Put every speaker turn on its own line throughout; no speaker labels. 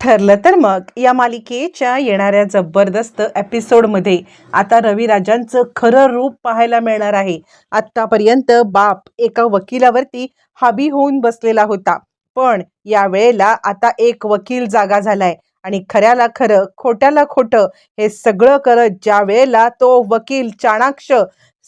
ठरलं तर मग. या मालिकेच्या येणाऱ्या जबरदस्त एपिसोडमध्ये आता रविराजांचं खरं रूप पाहायला मिळणार आहे. आत्तापर्यंत बाप एका वकिलावरती हाबी होऊन बसलेला होता. पण या वेळेला आता एक वकील जागा झालाय आणि खऱ्याला खरं खोट्याला खोटं हे सगळं करत ज्या वेळेला तो वकील चाणाक्ष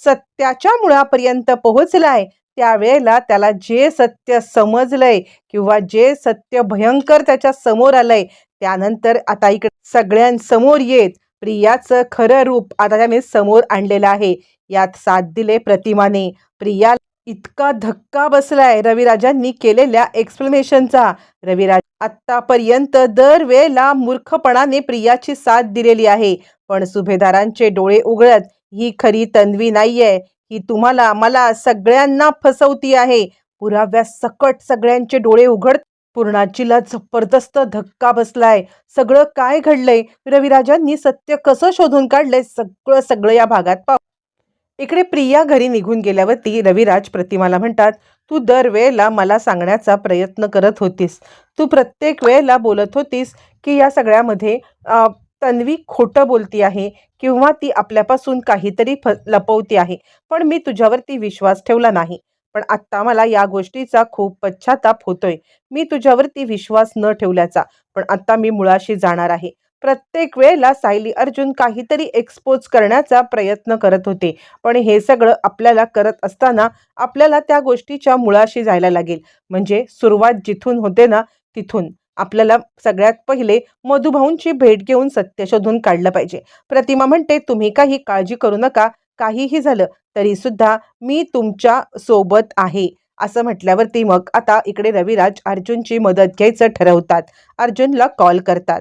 सत्याच्या मुळापर्यंत पोहोचलाय त्यावेळेला त्याला जे सत्य समजलंय किंवा जे सत्य भयंकर त्याच्यासमोर आलंय त्यानंतर आता इकडे सगळ्यांसमोर येत प्रियाचं खरं रूप आता त्याने समोर आणलेलं आहे. यात साथ दिले प्रतिमाने. प्रिया इतका धक्का बसलाय रविराजांनी केलेल्या एक्सप्लेनेशनचा रविराज आत्तापर्यंत दरवेळेला मूर्खपणाने प्रियाची साथ दिलेली आहे. पण सुभेदारांचे डोळे उघडत ही खरी तन्वी नाहीये. ही तुम्हाला मला सगळ्यांना फसवती आहे. पुराव्या सकट सगळ्यांचे डोळे उघड पूर्णाचीला जबरदस्त धक्का बसलाय. सगळं काय घडलंय? रविराजांनी सत्य कसं शोधून काढलंय? सगळं सगळं या भागात पाहू. इकडे प्रिया घरी निघून गेल्यावरती रविराज प्रतिमाला म्हणतात तू दरवेळेला मला सांगण्याचा प्रयत्न करत होतीस. तू प्रत्येक वेळेला बोलत होतीस की या सगळ्यामध्ये तन्वी खोटं बोलती आहे किंवा ती आपल्यापासून काहीतरी फ लपवती आहे. पण मी तुझ्यावरती विश्वास ठेवला नाही. पण आत्ता मला या गोष्टीचा खूप पश्चाताप होतोय. मी तुझ्यावरती विश्वास न ठेवल्याचा पण आत्ता मी मुळाशी जाणार आहे. प्रत्येक वेळेला सायली अर्जुन काहीतरी एक्सपोज करण्याचा प्रयत्न करत होते. पण हे सगळं आपल्याला करत असताना आपल्याला त्या गोष्टीच्या मुळाशी जायला लागेल. म्हणजे सुरुवात जिथून होते ना तिथून. आपल्याला सगळ्यात पहिले मधुभाऊंची भेट घेऊन सत्य शोधून काढलं पाहिजे. प्रतिमा म्हणते तुम्ही काही काळजी करू नका काहीही झालं तरी सुद्धा मी तुमच्यासोबत आहे. असं म्हटल्यावरती मग आता इकडे रविराज अर्जुनची मदत घ्यायचं ठरवतात. अर्जुनला कॉल करतात.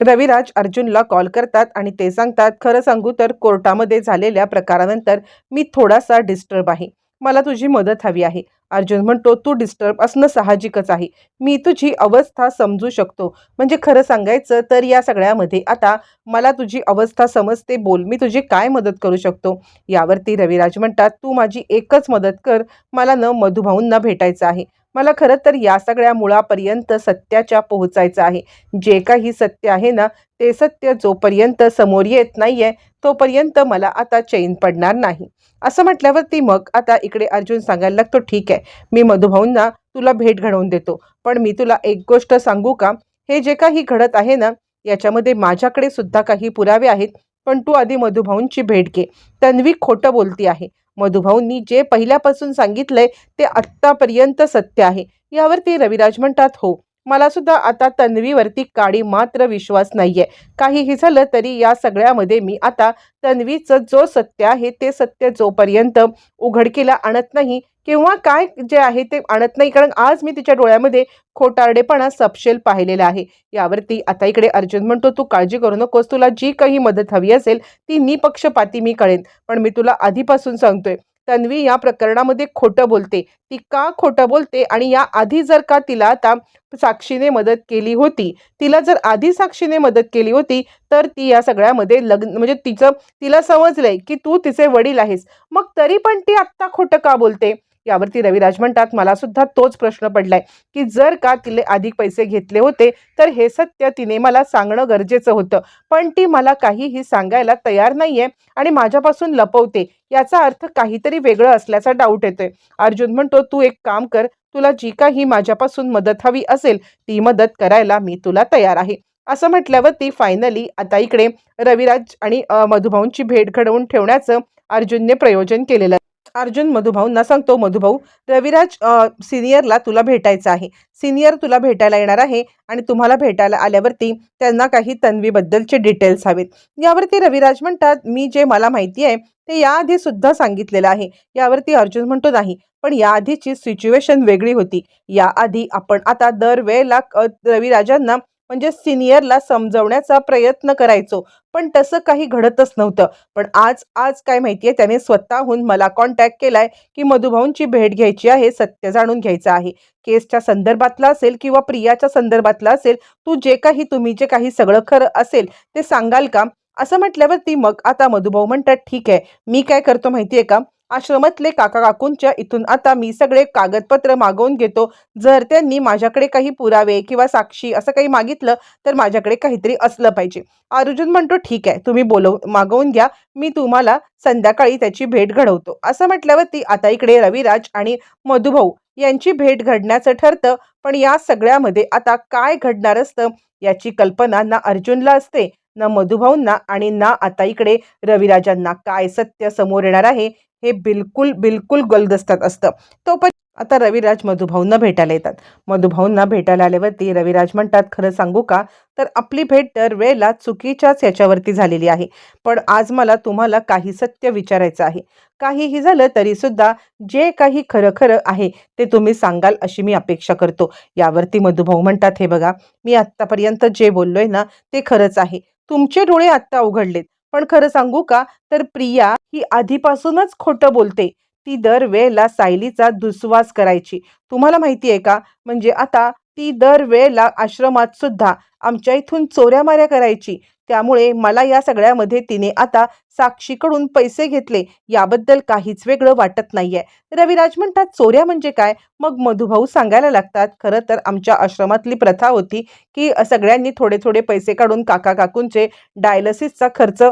रविराज अर्जुनला कॉल करतात आणि ते सांगतात खरं सांगू तर कोर्टामध्ये झालेल्या प्रकारानंतर मी थोडासा डिस्टर्ब आहे. मला तुझी मदत हवी आहे. अर्जुन म्हणतो तू डिस्टर्ब असणं साहजिकच आहे. मी तुझी अवस्था समजू शकतो. म्हणजे खरं सांगायचं तर या सगळ्यामध्ये आता मला तुझी अवस्था समजते बोल. मी तुझी काय मदत करू शकतो? यावरती रविराज म्हणतात तू माझी एकच मदत कर. मला न मधुभाऊंना भेटायचं आहे. मला खरं तर या सगळ्या मुळापर्यंत सत्याच्या पोहोचायचं आहे. जे काही सत्य आहे ना ते सत्य जोपर्यंत समोर येत नाहीये तोपर्यंत मला आता चैन पडणार नाही. असं म्हटल्यावरती मग आता इकडे अर्जुन सांगायला लागतो ठीक आहे मी मधुभाऊंना तुला भेट घडवून देतो. पण मी तुला एक गोष्ट सांगू का? हे जे काही घडत आहे ना याच्यामध्ये माझ्याकडे सुद्धा काही पुरावे आहेत. पण तू आधी मधुभाऊंची भेट घे. तन्वी खोटं बोलती आहे. मधुभाऊंनी जे पहिल्यापासून सांगितलंय ते आत्तापर्यंत सत्य आहे. यावरती रविराज म्हणतात हो मला सुद्धा आता तन्वीवरती काळी मात्र विश्वास नाहीये. काहीही झालं तरी या सगळ्यामध्ये मी आता तन्वीचं जो सत्य आहे ते सत्य जोपर्यंत उघडकीला आणत नाही किंवा काय जे आहे ते आणत नाही. कारण आज मी तिच्या डोळ्यामध्ये खोटारडेपणा सपशेल पाहिलेला आहे. यावरती आता इकडे अर्जुन म्हणतो तू काळजी करू नकोस. तुला जी काही मदत हवी असेल ती निपक्षपाती मी कळेन. पण मी तुला आधीपासून सांगतोय तन्वी या प्रकरणामध्ये खोटं बोलते. ती का खोटं बोलते? आणि या आधी जर का तिला आता साक्षीने मदत केली होती तिला जर आधी साक्षीने मदत केली होती तर ती या सगळ्यामध्ये लग्न म्हणजे तिचं तिला समजलंय की तू तिचे वडील आहेस. मग तरी पण ती आत्ता खोटं का बोलते? यावरती रविराज म्हणतात मला सुद्धा तोच प्रश्न पडलाय की जर का तिने अधिक पैसे घेतले होते तर हे सत्य तिने मला सांगणं गरजेचं होतं. पण ती मला काहीही सांगायला तयार नाहीये आणि माझ्यापासून लपवते. याचा अर्थ काहीतरी वेगळं असल्याचा डाऊट येतोय. अर्जुन म्हणतो तू एक काम कर तुला जी काही माझ्यापासून मदत हवी असेल ती मदत करायला मी तुला तयार आहे. असं म्हटल्यावर ती फायनली आता इकडे रविराज आणि मधुभाऊंची भेट घडवून ठेवण्याचं अर्जुनने प्रयोजन केलेलं अर्जुन मधुभाऊंना सांगतो मधुभाऊ रविराज सिनियरला तुला भेटायचं आहे. सिनियर तुला भेटायला येणार आहे आणि तुम्हाला भेटायला आल्यावरती त्यांना काही तन्वीबद्दलचे डिटेल्स हवेत. यावरती रविराज म्हणतात मी जे मला माहिती आहे ते याआधी सुद्धा सांगितलेलं आहे. यावरती अर्जुन म्हणतो नाही पण याआधीची सिच्युएशन वेगळी होती. याआधी आपण आता दरवेळेला रविराजांना म्हणजे सिनियरला समजवण्याचा प्रयत्न करायचो. पण तसं काही घडतच नव्हतं. पण आज आज काय माहितीये त्याने स्वतःहून मला कॉन्टॅक्ट केलाय की मधुभाऊंची भेट घ्यायची आहे सत्य जाणून घ्यायचं आहे. केसच्या संदर्भातला असेल किंवा प्रियाच्या संदर्भातला असेल तू जे काही तुम्ही जे काही सगळं खरं असेल ते सांगाल का? असं म्हटल्यावरती मग आता मधुभाऊ म्हणतात ठीक आहे मी काय करतो माहितीये का? आश्रमातले काका काकूंच्या इथून आता मी सगळे कागदपत्र मागवून घेतो. जर त्यांनी माझ्याकडे काही पुरावे किंवा साक्षी असं काही मागितलं तर माझ्याकडे काहीतरी असलं पाहिजे. अर्जुन म्हणतो ठीक आहे तुम्ही बोलव मागवून घ्या. मी तुम्हाला संध्याकाळी त्याची भेट घडवतो. असं म्हटल्यावरती आता इकडे रविराज आणि मधुभाऊ यांची भेट घडण्याचं ठरतं. पण या सगळ्यामध्ये आता काय घडणार असतं याची कल्पना ना अर्जुनला असते ना मधुभाऊंना आणि ना आता इकडे रविराजांना. काय सत्य समोर येणार आहे हे बिलकुल बिलकुल गलदस्तात असतं. तो पण आता रविराज मधुभाऊंना भेटायला येतात. मधुभाऊंना भेटायला आल्यावरती रविराज म्हणतात खरं सांगू का? तर आपली भेट दरवेळेला चुकीच्याच याच्यावरती झालेली आहे. पण आज मला तुम्हाला काही सत्य विचारायचं आहे. काहीही झालं तरीसुद्धा जे काही खरं खरं आहे ते तुम्ही सांगाल अशी मी अपेक्षा करतो. यावरती मधुभाऊ म्हणतात हे बघा मी आत्तापर्यंत जे बोललोय ना ते खरंच आहे. तुमचे डोळे आत्ता उघडलेत. पण खरं सांगू का? तर प्रिया ही आधीपासूनच खोटं बोलते. ती दरवेळेला सायलीचा दुस्वास करायची. तुम्हाला माहिती आहे का? म्हणजे आता ती दरवेळेला आश्रमात सुद्धा आमच्या इथून चोऱ्या माऱ्या करायची. त्यामुळे मला या सगळ्यामध्ये तिने आता साक्षीकडून पैसे घेतले याबद्दल काहीच वेगळं वाटत नाहीये. रविराज म्हणतात चोऱ्या म्हणजे काय? मग मधुभाऊ सांगायला लागतात खरं तर आमच्या आश्रमातली प्रथा होती की सगळ्यांनी थोडे थोडे पैसे काढून काका काकूंचे डायलिसिसचा खर्च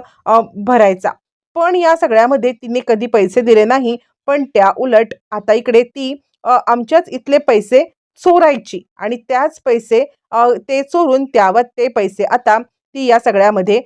भरायचा. पण या सगळ्यामध्ये तिने कधी पैसे दिले नाही पण त्या उलट आता इकडे ती आमच्याच इथले पैसे चोरायची आणि त्याच पैसे ते चोरून त्यावर ते पैसे आता ती या सगळ्यामध्ये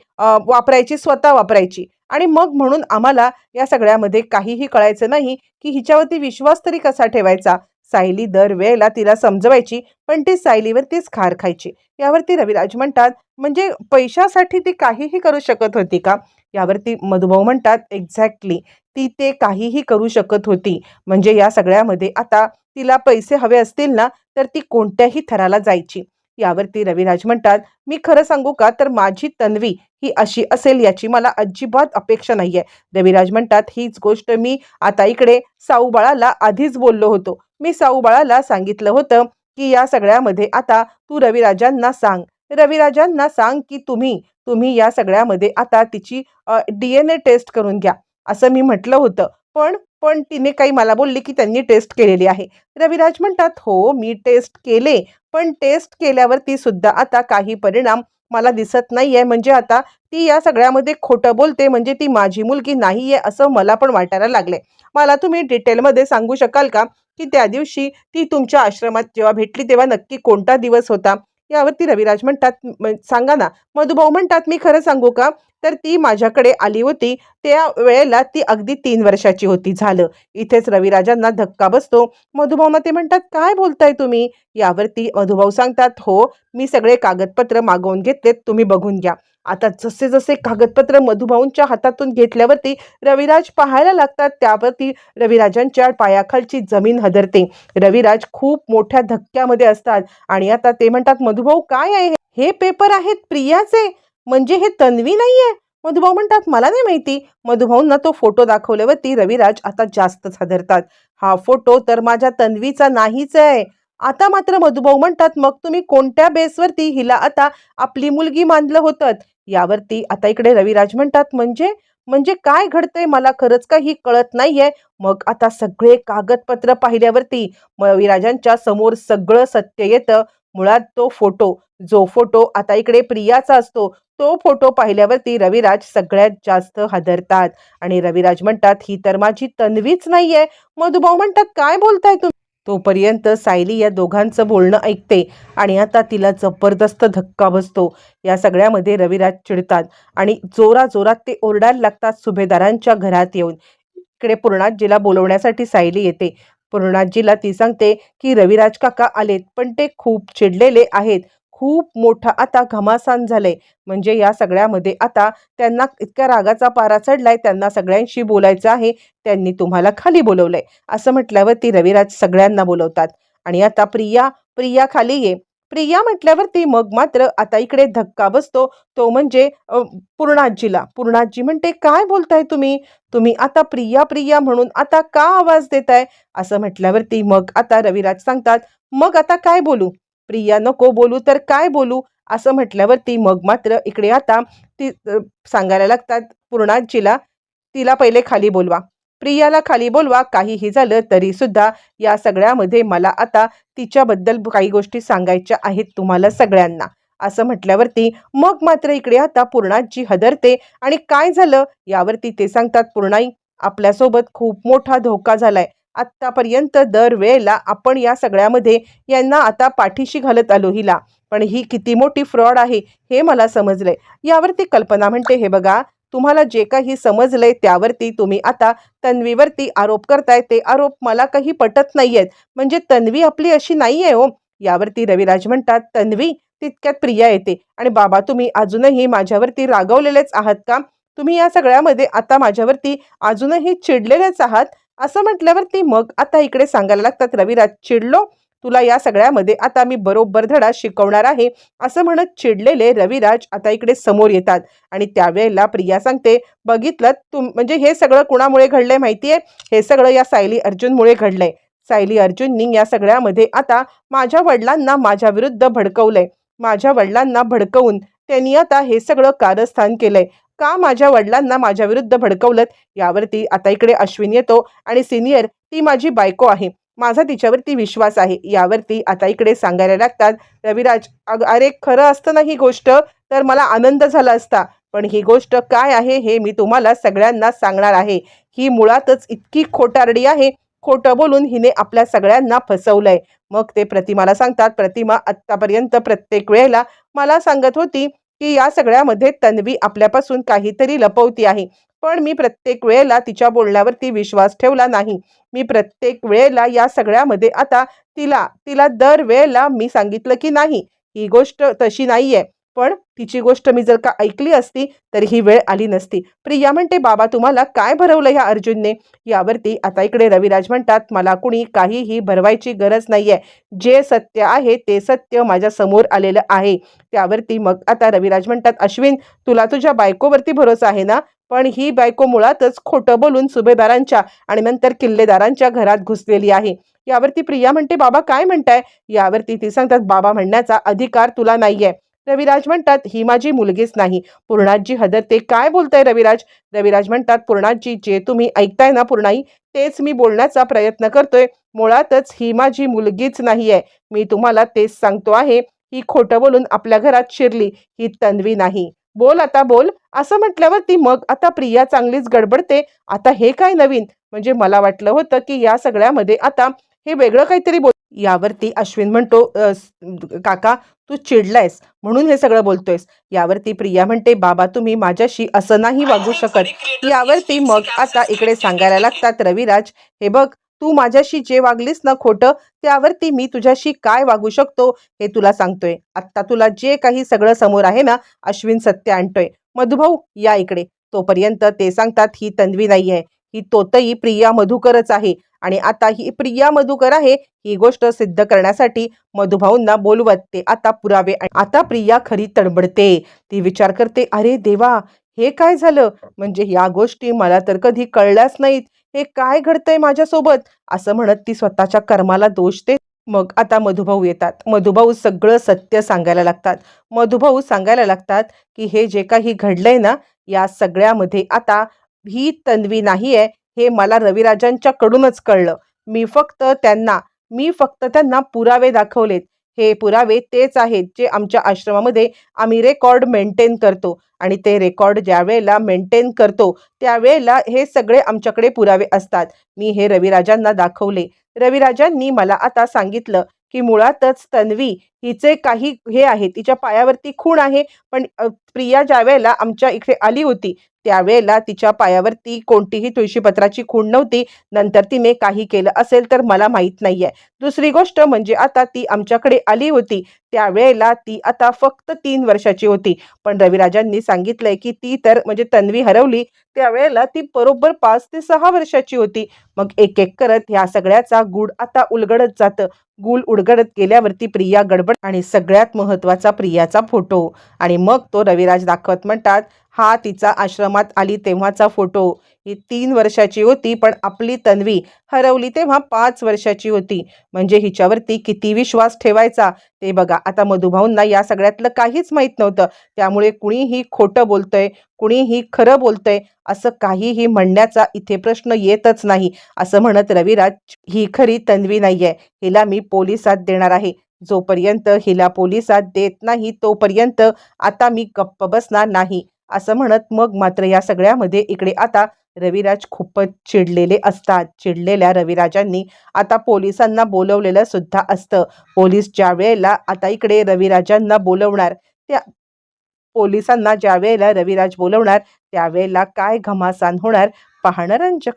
वापरायची स्वतः वापरायची. आणि मग म्हणून आम्हाला या सगळ्यामध्ये काहीही कळायचं नाही की हिच्यावरती विश्वास तरी कसा ठेवायचा? सायली दरवेळेला तिला समजवायची पण ती सायलीवर तीच खार खायची. यावरती रविराज म्हणतात म्हणजे पैशासाठी ती काहीही करू शकत होती का? यावरती मधुभाऊ म्हणतात एक्झॅक्टली ती ते काहीही करू शकत होती. म्हणजे या सगळ्यामध्ये आता तिला पैसे हवे असतील ना तर ती कोणत्याही थराला जायची. यावरती रविराज म्हणतात मी खरं सांगू का? तर माझी तन्वी ही अशी असेल याची मला अजिबात अपेक्षा नाहीये. रविराज म्हणतात हीच गोष्ट मी आता इकडे साऊबाळाला आधीच बोललो होतो. मी साऊबाळाला सांगितलं होतं की या सगळ्यामध्ये आता तू रविराजांना सांग. रविराजांना सांग की तुम्ही तुम्ही या सगळ्यामध्ये आता तिची डी एन ए टेस्ट करून घ्या. असं मी म्हटलं होतं. पण पण तिने काही मला बोलली की त्यांनी टेस्ट केलेली आहे. रविराज म्हणतात हो मी टेस्ट केले पण टेस्ट केल्यावरती सुद्धा आता काही परिणाम मला दिसत नाहीये. म्हणजे आता ती या सगळ्यामध्ये खोटं बोलते म्हणजे ती माझी मुलगी नाहीये असं मला पण वाटायला लागले मला तुम्ही डिटेलमध्ये सांगू शकाल का की त्या दिवशी ती तुमच्या आश्रमात जेव्हा भेटली तेव्हा नक्की कोणता दिवस होता? यावरती रविराज म्हणतात सांगा ना. मधुभाऊ म्हणतात मी खरं सांगू का? तर ती माझ्याकडे आली होती. त्या वेळेला ती अगदी तीन वर्षाची होती झालं. इथेच रविराजांना धक्का बसतो. मधुभाऊना ते म्हणतात काय बोलताय तुम्ही? यावरती मधुभाऊ सांगतात हो मी सगळे कागदपत्र मागवून घेतलेत तुम्ही बघून घ्या. आता जसे जसे कागदपत्र मधुभाऊंच्या हातातून घेतल्यावरती रविराज पाहायला लागतात त्यावरती रविराजांच्या पायाखालची जमीन हदरते. रविराज खूप मोठ्या धक्क्यामध्ये असतात. आणि आता ते म्हणतात मधुभाऊ काय आहे हे? हे पेपर आहेत प्रियाचे. म्हणजे हे तन्वी नाहीये? मधुभाऊ म्हणतात मला नाही माहिती. मधुभाऊंना तो फोटो दाखवल्यावरती रविराज आता जास्तच हादरतात. हा फोटो तर माझ्या तन्वीचा नाहीच आहे. आता मात्र मधुभाऊ म्हणतात मग तुम्ही कोणत्या बेसवरती हिला आता आपली मुलगी मानलं होतं? यावरती आता इकडे रविराज म्हणतात म्हणजे? म्हणजे काय घडतंय? मला खरंच काही कळत नाहीये. मग आता सगळे कागदपत्र पाहिल्यावरती रविराजांच्या समोर सगळं सत्य येतं. मुळात तो फोटो जो फोटो आता इकडे प्रियाचा असतो तो फोटो पाहिल्यावरती रविराज सगळ्यात जास्त हादरतात. आणि रविराज म्हणतात ही तर माझी तन्वीच नाहीये. मधुभाऊ म्हणतात काय बोलताय तुम्ही? तोपर्यंत सायली या दोघांचं बोलणं ऐकते आणि आता तिला जबरदस्त धक्का बसतो. या सगळ्यामध्ये रविराज चिडतात आणि जोरा जोरात ते ओरडायला लागतात सुभेदारांच्या घरात येऊन. इकडे पूर्णाजीला बोलवण्यासाठी सायली येते. पूर्णाजीला ती सांगते की रविराज काका आलेत पण ते खूप चिडलेले आहेत. खूप मोठा आता घमासान झालंय. म्हणजे या सगळ्यामध्ये आता त्यांना इतक्या रागाचा पारा चढलाय त्यांना सगळ्यांशी बोलायचं आहे त्यांनी तुम्हाला खाली बोलवलंय. असं म्हटल्यावर ती रविराज सगळ्यांना बोलवतात. आणि आता प्रिया प्रिया खाली ये. प्रिया म्हटल्यावरती मग मात्र आता इकडे धक्का बसतो. तो म्हणजे पूर्णाजीला. पूर्णाजी म्हणते काय बोलताय तुम्ही? तुम्ही आता प्रिया प्रिया म्हणून आता का आवाज देताय? असं म्हटल्यावरती मग आता रविराज सांगतात मग आता काय बोलू? प्रिया नको बोलू तर काय बोलू? असं म्हटल्यावरती मग मात्र इकडे आता ती सांगायला लागतात पूर्णाजीला तिला पहिले खाली बोलवा. प्रियाला खाली बोलवा काहीही झालं तरी सुद्धा या सगळ्यामध्ये मला आता तिच्याबद्दल काही गोष्टी सांगायच्या आहेत तुम्हाला सगळ्यांना. असं म्हटल्यावरती मग मात्र इकडे आता पूर्णाजी हदरते आणि काय झालं यावरती ते सांगतात पूर्णाई आपल्यासोबत खूप मोठा धोका झालाय. आत्तापर्यंत दरवेळेला आपण या सगळ्यामध्ये यांना आता पाठीशी घालत आलो हिला. पण ही किती मोठी फ्रॉड आहे हे मला समजलंय. यावरती कल्पना म्हणते हे बघा तुम्हाला जे काही समजलंय त्यावरती तुम्ही आता तन्वीवरती आरोप करताय ते आरोप मला काही पटत नाहीयेत. म्हणजे तन्वी आपली अशी नाही आहे हो. यावरती रविराज म्हणतात तन्वी तितक्यात प्रिया येते. आणि बाबा तुम्ही अजूनही माझ्यावरती रागवलेलेच आहात का? तुम्ही या सगळ्यामध्ये आता माझ्यावरती अजूनही चिडलेलेच आहात? असं म्हटल्यावरती मग आता इकडे सांगायला लागतात रविराज चिडलो? तुला या सगळ्यामध्ये आता मी बरोबर धडा शिकवणार आहे असं म्हणत चिडलेले रविराज आता इकडे समोर येतात. आणि त्यावेळेला प्रिया सांगते बघितलं तुम म्हणजे हे सगळं कुणामुळे घडलंय माहितीये? हे सगळं या सायली अर्जुनमुळे घडलंय. सायली अर्जुननी या सगळ्यामध्ये आता माझ्या वडिलांना माझ्या विरुद्ध भडकवलंय. माझ्या वडिलांना भडकवून त्यांनी आता हे सगळं कारस्थान केलंय. का माझ्या वडिलांना माझ्या विरुद्ध भडकवलं यावरती आता इकडे अश्विन येतो आणि सिनियर ती माझी बायको आहे. माझा तिच्यावरती विश्वास आहे. यावरती आता इकडे सांगायला लागतात रविराज अग अरे खरं असतं ना ही गोष्ट? तर मला आनंद झाला असता. पण ही गोष्ट काय आहे हे मी तुम्हाला सगळ्यांना सांगणार आहे. ही मुळातच इतकी खोटारडी आहे. खोटं बोलून हिने आपल्या सगळ्यांना फसवलंय. मग ते प्रतिमाला सांगतात प्रतिमा आत्तापर्यंत प्रत्येक वेळेला मला सांगत होती की या सगळ्यामध्ये तन्वी आपल्यापासून काहीतरी लपवती आहे. पण मी प्रत्येक वेळेला तिच्या बोलण्यावरती विश्वास ठेवला नाही. मी प्रत्येक वेळेला या सगळ्यामध्ये आता तिला तिला दर वेळेला मी सांगितलं की नाही ही गोष्ट तशी नाहीये. पण तिची गोष्ट मी जर का ऐकली असती तर ही वेळ आली नसती. प्रिया म्हणते बाबा तुम्हाला काय भरवलं ह्या अर्जुनने? यावरती आता इकडे रविराज म्हणतात मला कुणी काहीही भरवायची गरज नाहीये. जे सत्य आहे ते सत्य माझ्यासमोर आलेलं आहे. त्यावरती मग आता रविराज म्हणतात अश्विन तुला तुझ्या बायकोवरती भरोसा आहे ना? पण ही बायको मुळातच खोटं बोलून सुभेदारांच्या आणि नंतर किल्लेदारांच्या घरात घुसलेली आहे. यावरती प्रिया म्हणते बाबा काय म्हणताय? यावरती ती सांगतात बाबा म्हणण्याचा अधिकार तुला नाहीये. रविराज म्हणतात ही माझी मुलगीच नाही. पूर्णाजी हदरते काय बोलताय रविराज? रविराज म्हणतात पूर्णाजी जे तुम्ही ऐकताय ना पूर्णाई तेच मी बोलण्याचा प्रयत्न करतोय. मुळातच ही माझी मुलगीच नाहीये. मी तुम्हाला तेच सांगतो आहे. ही खोटं बोलून आपल्या घरात शिरली. ही तन्वी नाही. बोल आता बोल. असं म्हटल्यावर ती मग आता प्रिया चांगलीच गडबडते. आता हे काय नवीन? म्हणजे मला वाटलं होतं की या सगळ्यामध्ये आता हे वेगळं काहीतरी बोल यावरती अश्विन म्हणतो "अ, स- काका तू चिडलायस म्हणून हे सगळं बोलतोयस. यावरती प्रिया म्हणते बाबा तुम्ही माझ्याशी असं नाही वागू शकत. यावरती मग आता इकडे सांगायला लागतात रविराज हे बघ तू माझ्याशी जे वागलीस ना खोटं त्यावरती मी तुझ्याशी काय वागू शकतो हे तुला सांगतोय. आत्ता तुला जे काही सगळं समोर आहे ना अश्विन सत्य आणतोय. मधुभाऊ या इकडे. तोपर्यंत ते सांगतात ही तन्वी नाही आहे ही तोतई प्रिया मधुकरच आहे. आणि आता ही प्रिया मधुकर आहे ही गोष्ट सिद्ध करण्यासाठी मधुभाऊंना बोलवत ते आता पुरावे आता प्रिया खरी तडबडते. ती विचार करते अरे देवा हे काय झालं? म्हणजे या गोष्टी मला तर कधी कळल्याच नाहीत. हे काय घडतंय माझ्यासोबत? असं म्हणत ती स्वतःच्या कर्माला दोष दे मग आता मधुभाऊ येतात. मधुभाऊ सगळं सत्य सांगायला लागतात. मधुभाऊ सांगायला लागतात की हे जे काही घडलंय ना या सगळ्यामध्ये आता ही तन्वी नाही आहे हे मला रविराजांच्याकडूनच कळलं. मी फक्त त्यांना मी फक्त त्यांना पुरावे दाखवलेत. हे पुरावे तेच आहेत जे आमच्या आश्रमामध्ये आम्ही रेकॉर्ड मेंटेन करतो. आणि ते रेकॉर्ड ज्या वेळेला मेंटेन करतो त्यावेळेला हे सगळे आमच्याकडे पुरावे असतात. मी हे रविराजांना दाखवले. रविराजांनी मला आता सांगितलं की मुळातच तन्वी हिचे काही हे आहे तिच्या पायावरती खूण आहे पण प्रिया ज्या वेळेला आमच्या इकडे आली होती त्यावेळेला तिच्या पायावरती कोणतीही तुळशीपत्राची खूण नव्हती नंतर तिने काही केलं असेल तर मला माहीत नाहीये. दुसरी गोष्ट म्हणजे आता ती आमच्याकडे आली होती त्यावेळेला ती आता फक्त तीन वर्षाची होती पण रविराजांनी सांगितलंय की ती तर म्हणजे तन्वी हरवली त्यावेळेला ती बरोबर पाच ते सहा वर्षाची होती. मग एक एक करत ह्या सगळ्याचा गूढ आता उलगडत जातं. गुल उलगडत गेल्यावरती प्रिया गडबड कापड आणि सगळ्यात महत्त्वाचा प्रियाचा फोटो. आणि मग तो रविराज दाखवत म्हणतात हा तिचा आश्रमात आली तेव्हाचा फोटो. ही तीन वर्षाची होती पण आपली तन्वी हरवली तेव्हा पाच वर्षाची होती. म्हणजे हिच्यावरती किती विश्वास ठेवायचा? ते बघा आता मधुभाऊंना या सगळ्यातलं काहीच माहीत नव्हतं. त्यामुळे कुणीही खोटं बोलतंय कुणीही खरं बोलतंय असं काहीही म्हणण्याचा इथे प्रश्न येतच नाही. असं म्हणत रविराज ही खरी तन्वी नाहीये. हिला मी पोलिसात देणार आहे. जोपर्यंत हिला पोलिसात देत नाही तोपर्यंत आता मी गप्प बसणार नाही असं म्हणत मग मात्र या सगळ्यामध्ये इकडे आता रविराज खूपच चिडलेले असतात. चिडलेल्या रविराजांनी आता पोलिसांना बोलवलेलं सुद्धा असतं. पोलीस ज्या वेळेला आता इकडे रविराजांना बोलवणार त्या पोलिसांना ज्या वेळेला रविराज बोलवणार त्यावेळेला काय घमासान होणार पाहणं रंजक